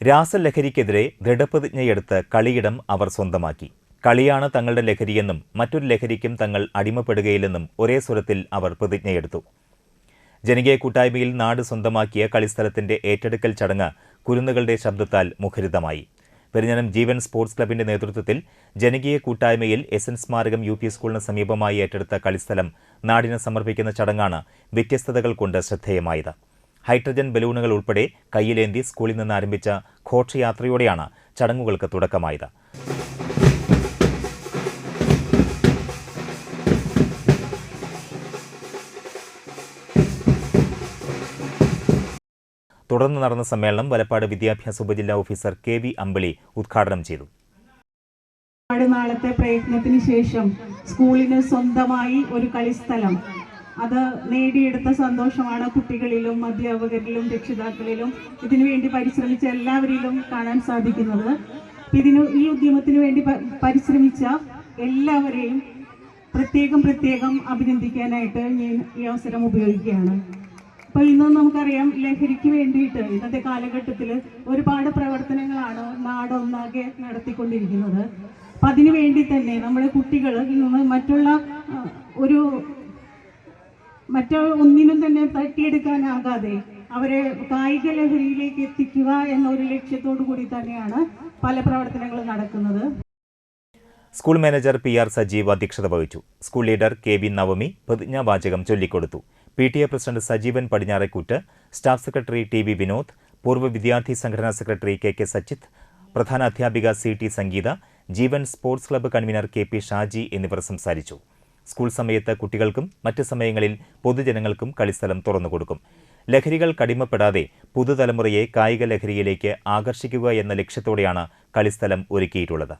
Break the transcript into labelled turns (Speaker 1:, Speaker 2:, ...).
Speaker 1: രാസലഹരിക്കെതിരെ ദൃഢപ്രതിജ്ഞയെടുത്ത് കളിയിടം അവർ സ്വന്തമാക്കി. കളിയാണ് തങ്ങളുടെ ലഹരിയെന്നും മറ്റൊരു ലഹരിക്കും തങ്ങൾ അടിമപ്പെടുകയില്ലെന്നും ഒരേ സ്വരത്തിൽ അവർ പ്രതിജ്ഞയെടുത്തു. ജനകീയ കൂട്ടായ്മയിൽ നാട് സ്വന്തമാക്കിയ കളിസ്ഥലത്തിന്റെ ഏറ്റെടുക്കൽ ചടങ്ങ് കുരുന്നുകളുടെ ശബ്ദത്താൽ മുഖരിതമായി. പെരിഞ്ഞനം ജീവൻ സ്പോർട്സ് ക്ലബിന്റെ നേതൃത്വത്തിൽ ജനകീയ കൂട്ടായ്മയിൽ എസ് എൻ സ്മാരകം യു പി സ്കൂളിന് സമീപമായി ഏറ്റെടുത്ത കളിസ്ഥലം നാടിന് സമർപ്പിക്കുന്ന ചടങ്ങാണ് വ്യത്യസ്തതകൾ കൊണ്ട് ശ്രദ്ധേയമായത്. ഹൈഡ്രജൻ ബലൂണുകൾ ഉൾപ്പെടെ കയ്യിലേന്തി സ്കൂളിൽ നിന്ന് ആരംഭിച്ച ഘോഷയാത്രയോടെയാണ് ചടങ്ങുകൾക്ക് തുടക്കമായത്. തുടർന്ന് നടന്ന സമ്മേളനം വലപ്പാട് വിദ്യാഭ്യാസ ഉപജില്ലാ ഓഫീസർ കെ വി അമ്പിളി ഉദ്ഘാടനം ചെയ്തു.
Speaker 2: നാളത്തെ പ്രയത്നത്തിന് ശേഷം സ്കൂളിന് സ്വന്തമായി ഒരു കളിസ്ഥലം അത് നേടിയെടുത്ത സന്തോഷമാണ് കുട്ടികളിലും അധ്യാപകരിലും രക്ഷിതാക്കളിലും ഇതിനുവേണ്ടി പരിശ്രമിച്ച എല്ലാവരിലും കാണാൻ സാധിക്കുന്നത്. ഇതിനു ഈ ഉദ്യമത്തിന് വേണ്ടി പരിശ്രമിച്ച എല്ലാവരെയും പ്രത്യേകം പ്രത്യേകം അഭിനന്ദിക്കാനായിട്ട് ഞാൻ ഈ അവസരം ഉപയോഗിക്കുകയാണ്. അപ്പോൾ ഇന്ന് നമുക്കറിയാം ലഹരിക്ക് വേണ്ടിയിട്ട് ഇന്നത്തെ കാലഘട്ടത്തിൽ ഒരുപാട് പ്രവർത്തനങ്ങളാണ് നാടൊന്നാകെ നടത്തിക്കൊണ്ടിരിക്കുന്നത്. അപ്പം അതിനു വേണ്ടി തന്നെ നമ്മുടെ കുട്ടികൾ ഇന്ന് മറ്റുള്ള ഒരു മറ്റു ഒന്നിനും തന്നെ തട്ടിയെടുക്കാനാകാതെ അവരെ കായിക ലഹരിയിലേക്ക് എത്തിക്കുക എന്നൊരു ലക്ഷ്യത്തോടു കൂടി തന്നെയാണ് പല പ്രവർത്തനങ്ങളും നടക്കുന്നത്.
Speaker 1: School manager P R Sajeev അധ്യക്ഷത വഹിച്ചു. School leader K V Navami പ്രതിജ്ഞാവാചകം ചൊല്ലിക്കൊടുത്തു. P T A president Sajeevan Padinjarekkoottu staff secretary T V Vinod പൂർവ വിദ്യാർത്ഥി സംഘടനാ സെക്രട്ടറി കെ കെ സച്ചിത്ത് പ്രധാന അധ്യാപിക C T Sangeetha Jeevan sports club convener K P Shaji എന്നിവർ സംസാരിച്ചു. സ്കൂൾ സമയത്ത് കുട്ടികൾക്കും മറ്റ് സമയങ്ങളിൽ പൊതുജനങ്ങൾക്കും കളിസ്ഥലം തുറന്നുകൊടുക്കും ലഹരികൾ കടിമപ്പെടാതെ പുതുതലമുറയെ കായിക ലഹരിയിലേക്ക് ആകർഷിക്കുക എന്ന ലക്ഷ്യത്തോടെയാണ് കളിസ്ഥലം ഒരുക്കിയിട്ടുള്ളത്.